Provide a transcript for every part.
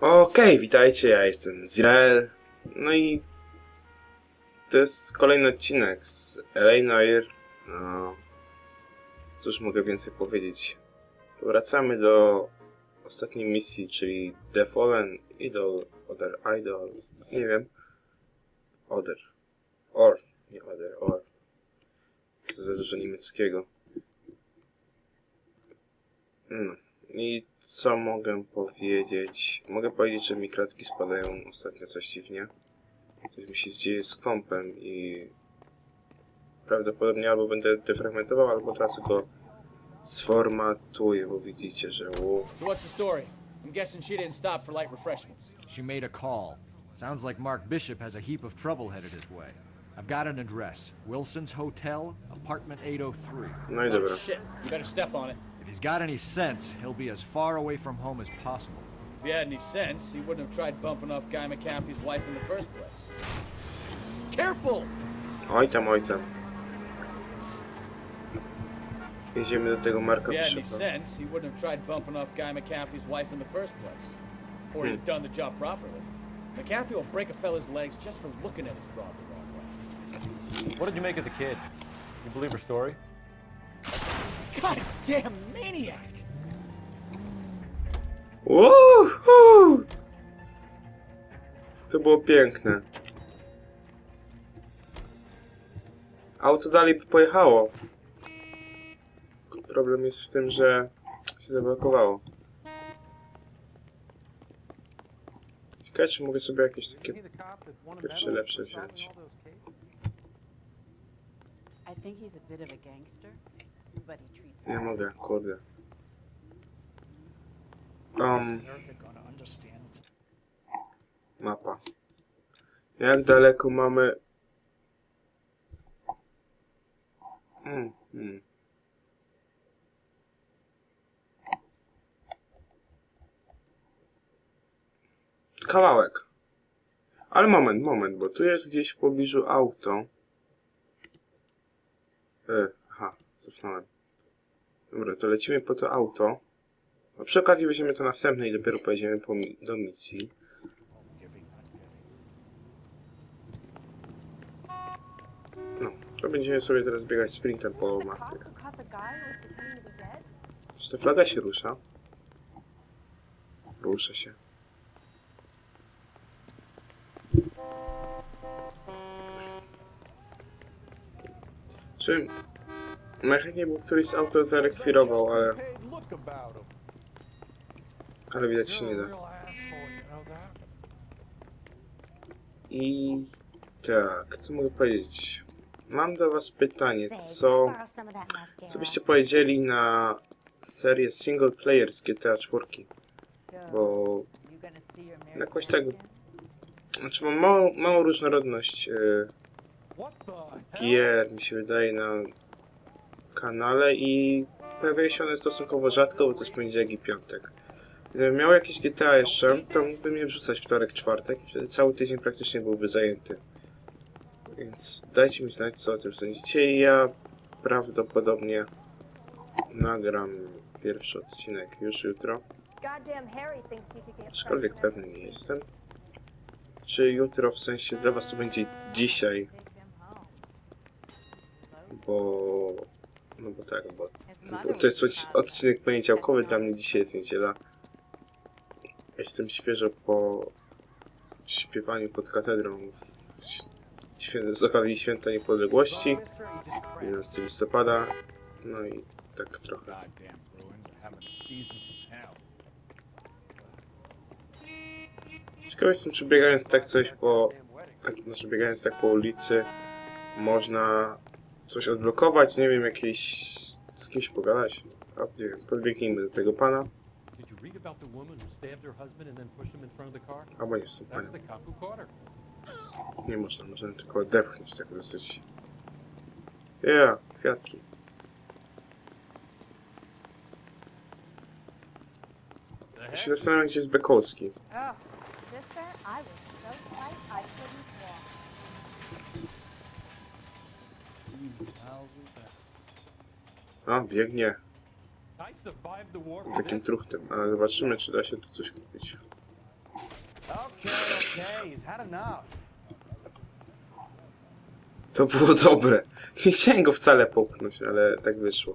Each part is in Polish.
Okej, witajcie, ja jestem Zirael. No i to jest kolejny odcinek z LA Noir. No, cóż mogę więcej powiedzieć? Wracamy do ostatniej misji, czyli The Fallen Idol, Other Idol, nie wiem. Other. Or, nie Other, Or. To za dużo niemieckiego. No. I co mogę powiedzieć? Mogę powiedzieć, że mi kratki spadają ostatnio coś dziwnie. Coś mi się dzieje z kompem i prawdopodobnie albo będę defragmentował, albo od razu go sformatuję, bo widzicie, że u... So what's the story? I'm guessing she didn't stop for light refreshments. She made a call. Sounds like Mark Bishop has a heap of trouble headed his way. I've got an address Wilson's Hotel, apartment 803. No i dobra. Oh, shit, you better step on it. If he's got any sense, he'll be as far away from home as possible. If he had any sense, he wouldn't have tried bumping off Guy McCaffrey's wife in the first place. Careful! Oj tam, oj tam. Jedziemy do tego Marka If he had any Bishopa. sense, he wouldn't have tried bumping off Guy McCaffrey's wife in the first place. Or he'd hmm. have done the job properly. McCaffrey will break a fella's legs just for looking at his broad the wrong way. What did you make of the kid? You believe her story? Goddamn maniac! Uhu! To było piękne. Auto dalej pojechało. Problem jest w tym, że się zablokowało. Ciekawe, czy mogę sobie jakieś takie pierwsze lepsze wziąć. I think he's Nie mogę, kurde. Um, mapa. Jak daleko mamy... Mm, mm. Kawałek. Ale moment, moment, bo tu jest gdzieś w pobliżu auto. E, aha, cofnąłem. Dobra, to lecimy po to auto. A przy okazji weźmiemy to następne i dopiero pojedziemy po, do misji. No, to będziemy sobie teraz biegać sprintem po mapie. Czy ta flaga się rusza? Rusza się. Czy najchętniej był któryś z auto zarekwirował, ale, ale widać się nie da. I tak, co mogę powiedzieć? Mam do was pytanie, co, co byście powiedzieli na serię single player z GTA 4? Bo jakoś tak, znaczy mam małą, różnorodność e, gier, mi się wydaje, na kanale i pojawiają się one stosunkowo rzadko, bo to jest poniedziałek i piątek. Gdybym miał jakieś GTA jeszcze, to mógłbym je wrzucać wtorek, czwartek i wtedy cały tydzień praktycznie byłby zajęty. Więc dajcie mi znać, co o tym sądzicie i ja prawdopodobnie nagram pierwszy odcinek już jutro. Aczkolwiek pewny nie jestem. Czy jutro, w sensie dla was to będzie dzisiaj, bo... No bo tak, bo to jest odci- odcinek poniedziałkowy, dla mnie dzisiaj jest niedziela. Jestem świeżo po śpiewaniu pod katedrą w świę- z okazji Święta Niepodległości, 11 listopada, no i tak trochę. Ciekawe jestem, czy biegając tak coś po... Tak, znaczy biegając tak po ulicy, można coś odblokować, nie wiem, jakieś... z kimś pogadać. A, nie wiem, podbiegnijmy do tego pana, albo nie z tym panem. Nie można, możemy tylko odepchnąć tak dosyć. Ja, kwiatki. Ja się zastanawiam, gdzie jest Bekowski. A, biegnie takim truchtem, ale zobaczymy, czy da się tu coś kupić. To było dobre. Nie chciałem go wcale popchnąć, ale tak wyszło.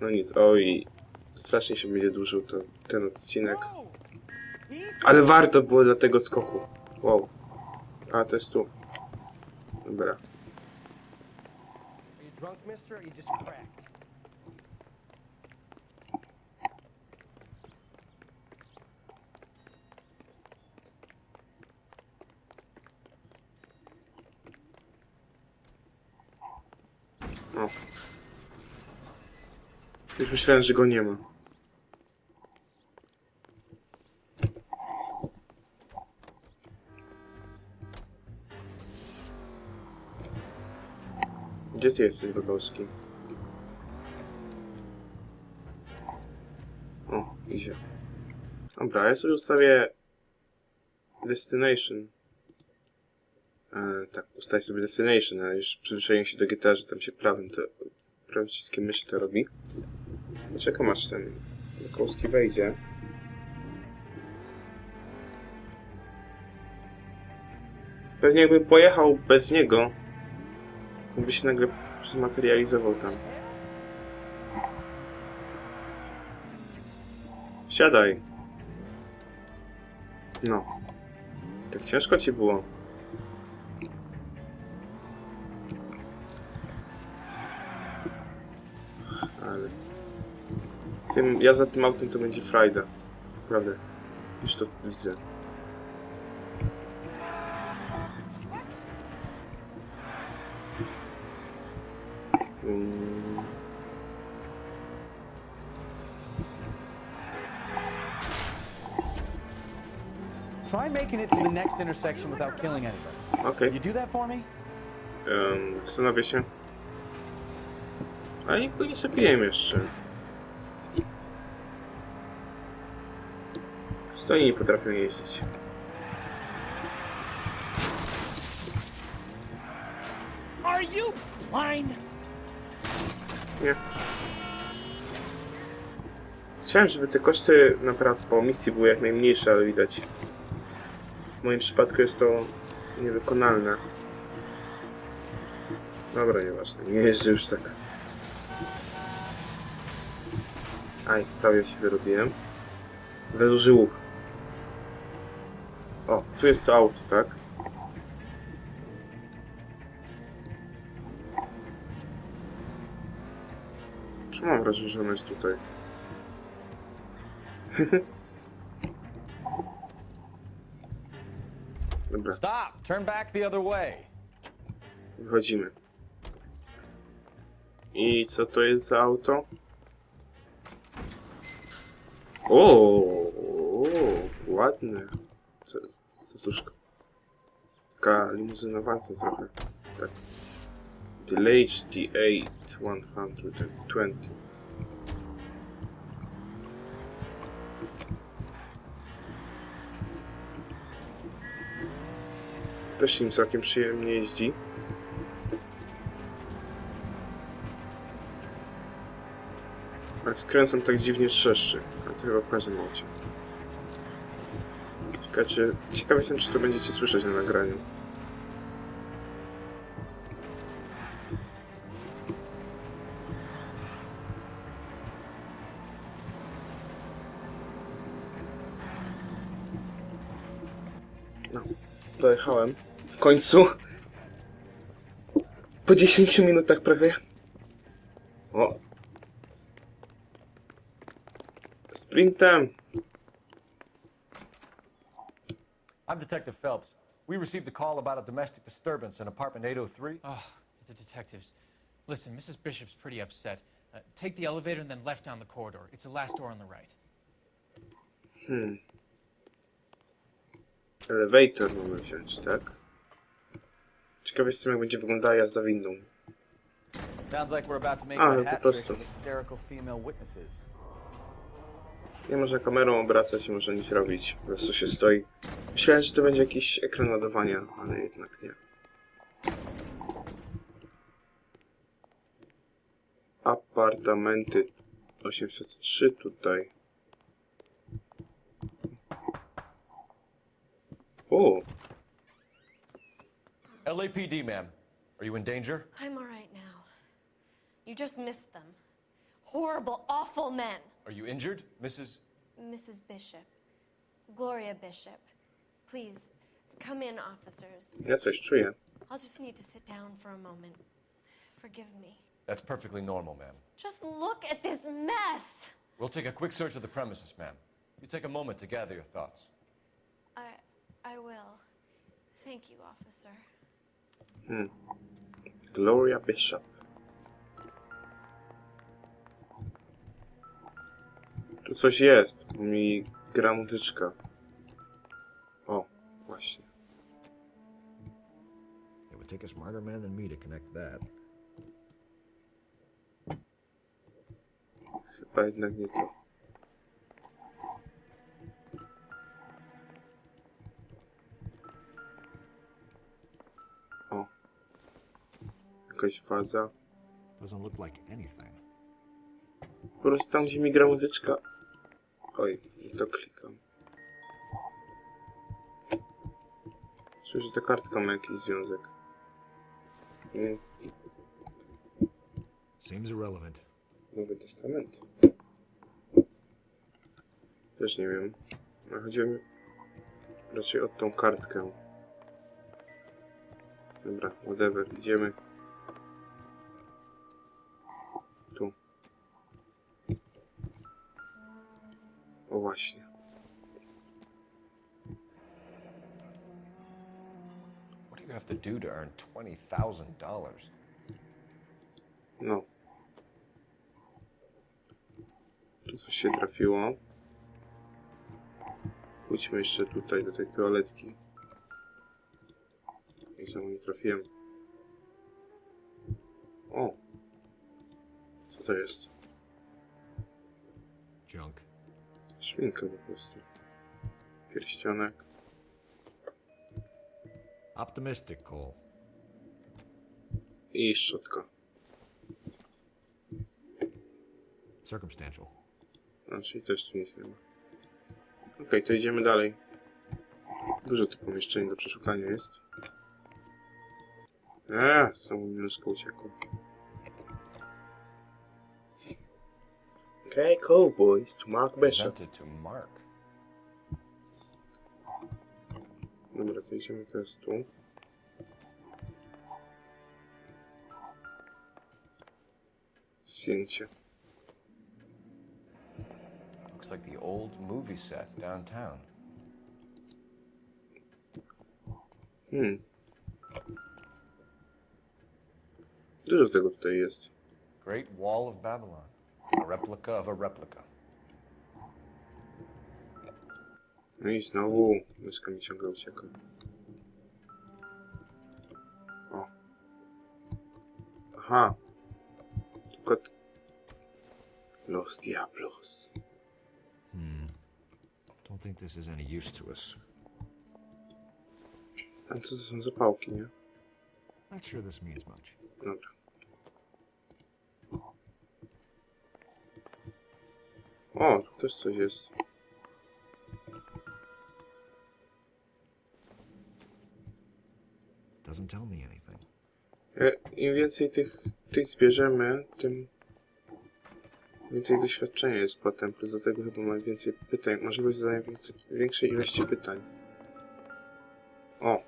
No nic, oj. Strasznie się będzie dłużył to, ten odcinek. Ale warto było dla tego skoku. Wow. A, to jest tu. Dobra. Drunk, mister, or you just cracked? O. Już myślałem, że go nie ma. Gdzie jesteś, Bogowski? O, idzie. Dobra, ja sobie ustawię Destination. E, tak, ustawię sobie Destination, ale już przyzwyczaiłem się do GTA, że tam się prawym, to, prawym przyciskiem myszy to robi. Czekam aż ten Bogowski wejdzie. Pewnie jakbym pojechał bez niego, by się nagle zmaterializował tam. Siadaj. No. Tak ciężko ci było. Ale... Tym, ja za tym autem to będzie frajda. Naprawdę. Już to widzę. Mm. Try making it to the next intersection without killing anybody. Okej. You do that for me? Um, zastanowię się. Ale nikogo nie zabiłem jeszcze. Stoi nie potrafią jeździć. Are you blind? Nie. Chciałem, żeby te koszty napraw po misji były jak najmniejsze, ale widać. W moim przypadku jest to niewykonalne. Dobra, nieważne. Nie jeżdżę już tak. Aj, prawie się wyrobiłem. Za duży łuk. O, tu jest to auto, tak? Mam wrażenie, że ono jest tutaj? Dobra, Stop! Turn back the other way. wychodzimy. I co to jest za auto? O, o ładne. Co jest? Co cóż, taka limuzynowata trochę. Tak. Delage D8 120. Też im całkiem przyjemnie jeździ. Jak skręcam tak dziwnie trzeszczy. A to chyba w każdym aucie. Ciekawe, czy, ciekaw jestem, czy to będziecie słyszeć na nagraniu. Dojechałem. W końcu. Po 10 minutach prawie. O, Sprintem. I'm Detective Phelps. We received a call about a domestic disturbance in apartment 803. Oh, the detectives. Listen, Mrs. Bishop's pretty upset. Uh, take the elevator and then left down the corridor. It's the last door on the right. Hmm. Elevator mamy wziąć, tak? Ciekaw jestem, jak będzie wyglądała jazda windą. Sounds like we're about to make Ah, a po hat trick prostu. of hysterical female witnesses. Nie można kamerą obracać, nie można nic robić. Po prostu się stoi. Myślałem, że to będzie jakiś ekran ładowania, ale jednak nie. Apartamenty 803 tutaj. O, LAPD, ma'am. Are you in danger? I'm all right now. You just missed them. Horrible, awful men. Are you injured, Mrs. Mrs. Bishop. Gloria Bishop. Please, come in, officers. ja coś czuję. I'll just need to sit down for a moment. Forgive me. That's perfectly normal, ma'am. Just look at this mess! We'll take a quick search of the premises, ma'am. You take a moment to gather your thoughts. I. I will. Thank you, officer. Hmm. Gloria Bishop. Tu coś jest. Tu Mi gra muzyczka. O, właśnie. It would take a smarter man than me to connect that. Chyba jednak nie to. Jakaś faza. Po prostu tam, gdzie mi gra muzyczka. Oj, i to klikam. Czuję, że ta kartka ma jakiś związek. Mm, Seems irrelevant. Nowy Testament. Też nie wiem. No, chodziło mi raczej o tą kartkę. Dobra, whatever, idziemy. O właśnie. What do you have to do to earn $20,000? No. Tu coś się trafiło. Pójdźmy jeszcze tutaj do tej toaletki. I znowu nie trafiłem. O! Co to jest? Szminka po prostu. Pierścionek. Optimistic. I szczotka. Circumstantial. Znaczy też tu nic nie ma. Okej, to idziemy dalej. Dużo tych pomieszczeń do przeszukania jest. Eee, znowu mi nóżka uciekła. cool, boys. to Mark Bishop. Presented to Mark. Dobra, to idziemy teraz tu. Zdjęcie. Looks like the old movie set downtown. Hmm. Dużo tego tutaj jest. Great Wall of Babylon. A replica of a replica. No i znowu myszka mi ciągle ucieka. O. Aha. Kot. Los Diablos. Hmm. Don't think this is any use to us. A co to są zapałki, nie? Not sure this means much. Dobra. O, też coś jest. Doesn't tell me anything. E, Im więcej tych, tych zbierzemy, tym więcej doświadczenia jest potem. Plus do tego chyba mamy więcej pytań. Możliwość zadania większej ilości pytań. O!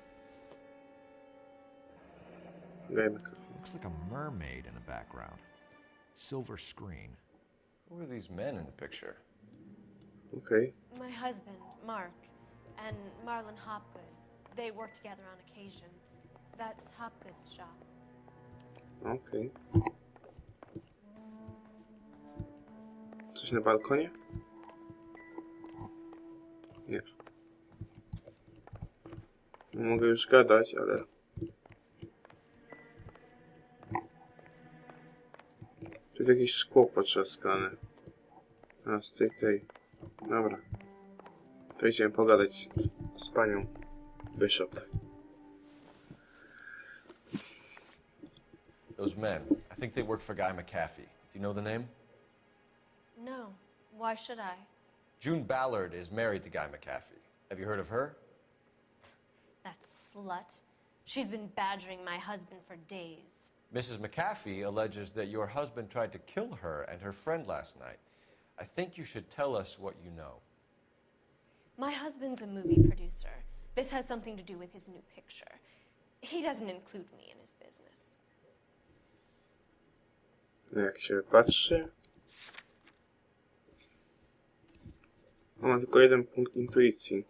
Gajmy kawę. Looks like a mermaid in the background. Silver screen. Who are these men in the picture? Okay. My husband, Mark, and Marlon Hopgood. They work together on occasion. That's Hopgood's shop. Okej. Coś na balkonie? Nie. No, Mogę już gadać, ale... jakieś szkło potrzaskane. A, z tej, tej. Dobra. To idziemy pogadać z panią Bishop. Those men. I think they work for Guy McAfee. Do you know the name? No. Why should I? June Ballard is married to Guy McAfee. Have you heard of her? slut. She's been badgering my husband for days. Mrs. McAfee alleges that your husband tried to kill her and her friend last night. I think you should tell us what you know. My husband's a movie producer. This has something to do with his new picture. He doesn't include me in his business. No jak się patrzy... On ma tylko jeden punkt intuicji.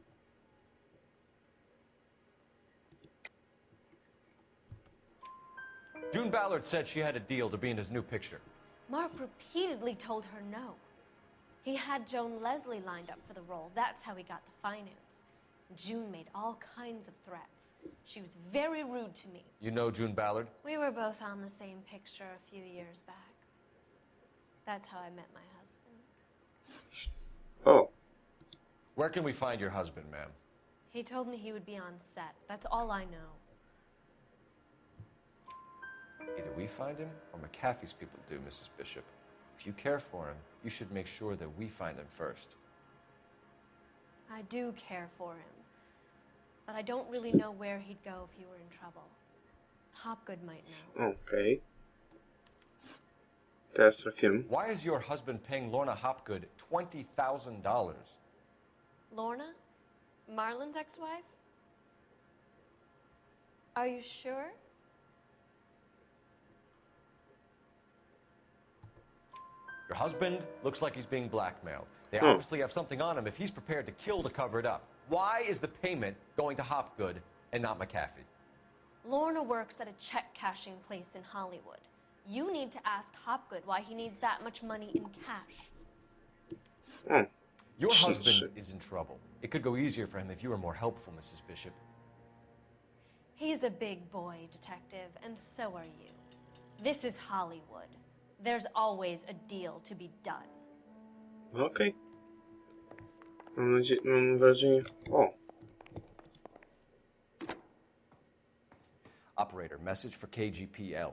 June Ballard said she had a deal to be in his new picture. Mark repeatedly told her no. He had Joan Leslie lined up for the role. That's how he got the finance. June made all kinds of threats. She was very rude to me. You know June Ballard? We were both on the same picture a few years back. That's how I met my husband. Oh. Where can we find your husband, ma'am? He told me he would be on set. That's all I know. Either we find him or McAfee's people do, Mrs. Bishop. If you care for him, you should make sure that we find him first. I do care for him. But I don't really know where he'd go if he were in trouble. Hopgood might know. okej. Teraz trafiłem. Why is your husband paying Lorna Hopgood $20,000? Lorna? Marlon's ex wife? Are you sure? Your husband looks like he's being blackmailed. They Hmm. obviously have something on him if he's prepared to kill to cover it up. Why is the payment going to Hopgood and not McAfee? Lorna works at a check cashing place in Hollywood. You need to ask Hopgood why he needs that much money in cash. O, Your Shh, husband is in trouble. It could go easier for him if you were more helpful, Mrs. Bishop. He's a big boy, detective, and so are you. This is Hollywood. There's always a deal to be done. okej. Mam nadzieję, mam wrażenie... O, Operator, message for KGPL.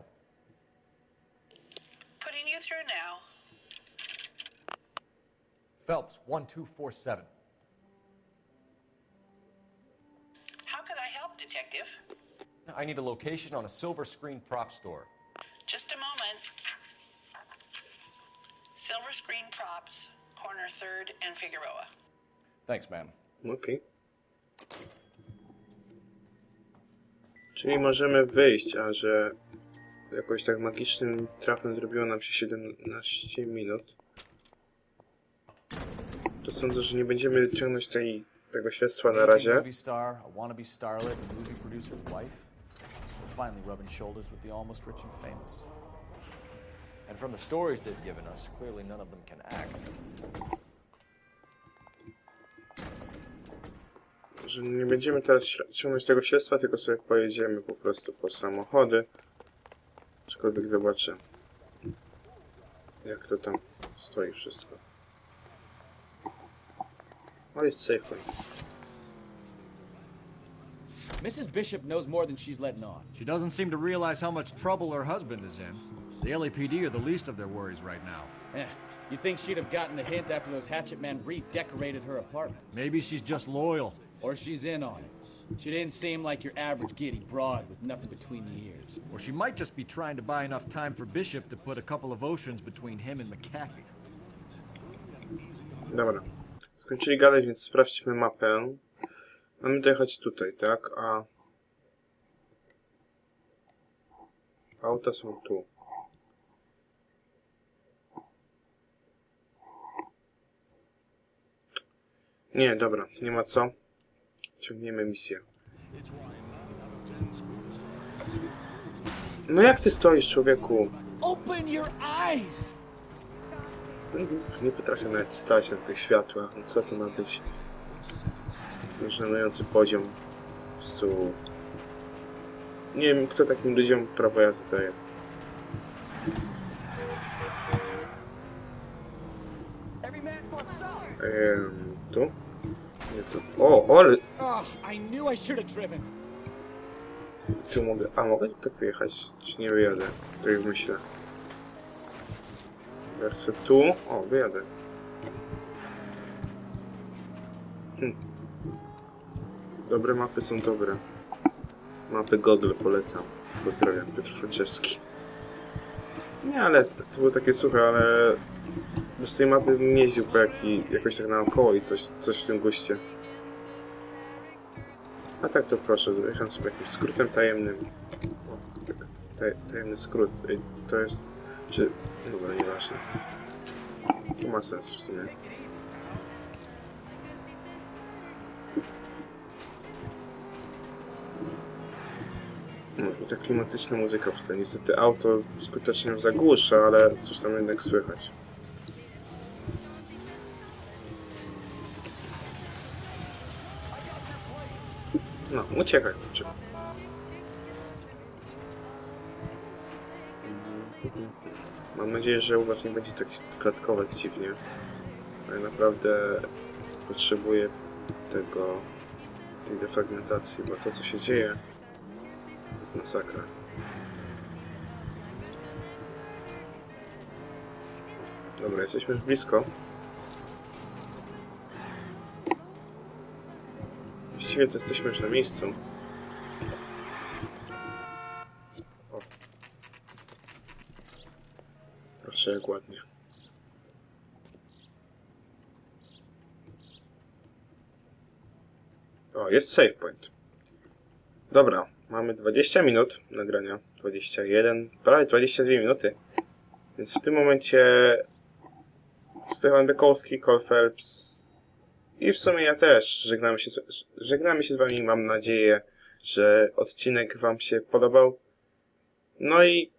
Putting you through now. Phelps, 1247. How can I help, Detective? I need a location on a silver screen prop store. Just a Props, corner 3rd and Figueroa. Thanks, ma'am. okej. Czyli możemy wyjść, a że jakoś tak magicznym trafem zrobiło nam się 17 minut. To sądzę, że nie będziemy ciągnąć tej, tego śledztwa na razie. Movie star, a wannabe starlet, and movie producer's wife. We're finally rubbing shoulders with the almost rich and famous. And from the stories they've given us, clearly none of them can act. że nie będziemy teraz ciągnąć tego śledztwa, tylko sobie pojedziemy po prostu po samochody. Aczkolwiek zobaczę, jak to tam stoi wszystko. O, jest safeway. Mrs. Bishop knows more than she's letting on. She doesn't seem to realize how much trouble her husband is in. The LAPD are the least of their worries right now. Eh, you'd think she'd have gotten the hint after those hatchet men redecorated her apartment. Maybe she's just loyal. Or she's in on it. She didn't seem like your average giddy broad with nothing between the ears. Or she might just be trying to buy enough time for Bishop to put a couple of oceans between him and McAfee. Dobra. Skończyli gadać, więc sprawdźmy mapę. Mamy dojechać tutaj, tak? A... Auta są tu. Nie, dobra, nie ma co. Ciągniemy misję. No jak ty stoisz, człowieku? Open your eyes! Nie potrafię nawet stać na tych światłach. No co to ma być? Żenujący poziom. Po prostu... Nie wiem, kto takim ludziom prawo jazdy daje. Ehm, tu? Nie tu. O, ale tu mogę... A, mogę tak wyjechać? Czy nie wyjadę? Tak jak myślę. Wersję tu. O, wyjadę. Hmm. Dobre mapy są dobre. Mapy Google polecam. Pozdrawiam, Piotr Franczewski. Nie, ale to, to było takie suche, ale bez tej mapy bym jeździł po jaki, jakoś tak naokoło i coś, coś w tym guście. A tak to proszę, jechałem sobie jakimś skrótem tajemnym. O, tak, taj, tajemny skrót. To jest... Czy... Dobra, nieważne. To ma sens w sumie. No i ta klimatyczna muzyka w tle. Niestety auto skutecznie ją zagłusza, ale coś tam jednak słychać. Uciekaj, uciekaj. Mam nadzieję, że u was nie będzie tak klatkować dziwnie. Ale naprawdę potrzebuję tego, tej defragmentacji, bo to co się dzieje jest masakra. Dobra, jesteśmy już blisko. Właściwie to jesteśmy już na miejscu. O. Proszę, jak ładnie. O, jest save point. Dobra, mamy 20 minut nagrania. 21, prawie 22 minuty. Więc w tym momencie Stefan Bekowski, Cole Phelps i w sumie ja też żegnamy się, z- żegnamy się z wami. Mam nadzieję, że odcinek wam się podobał. No i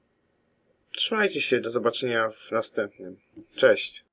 trzymajcie się, do zobaczenia w następnym. Cześć!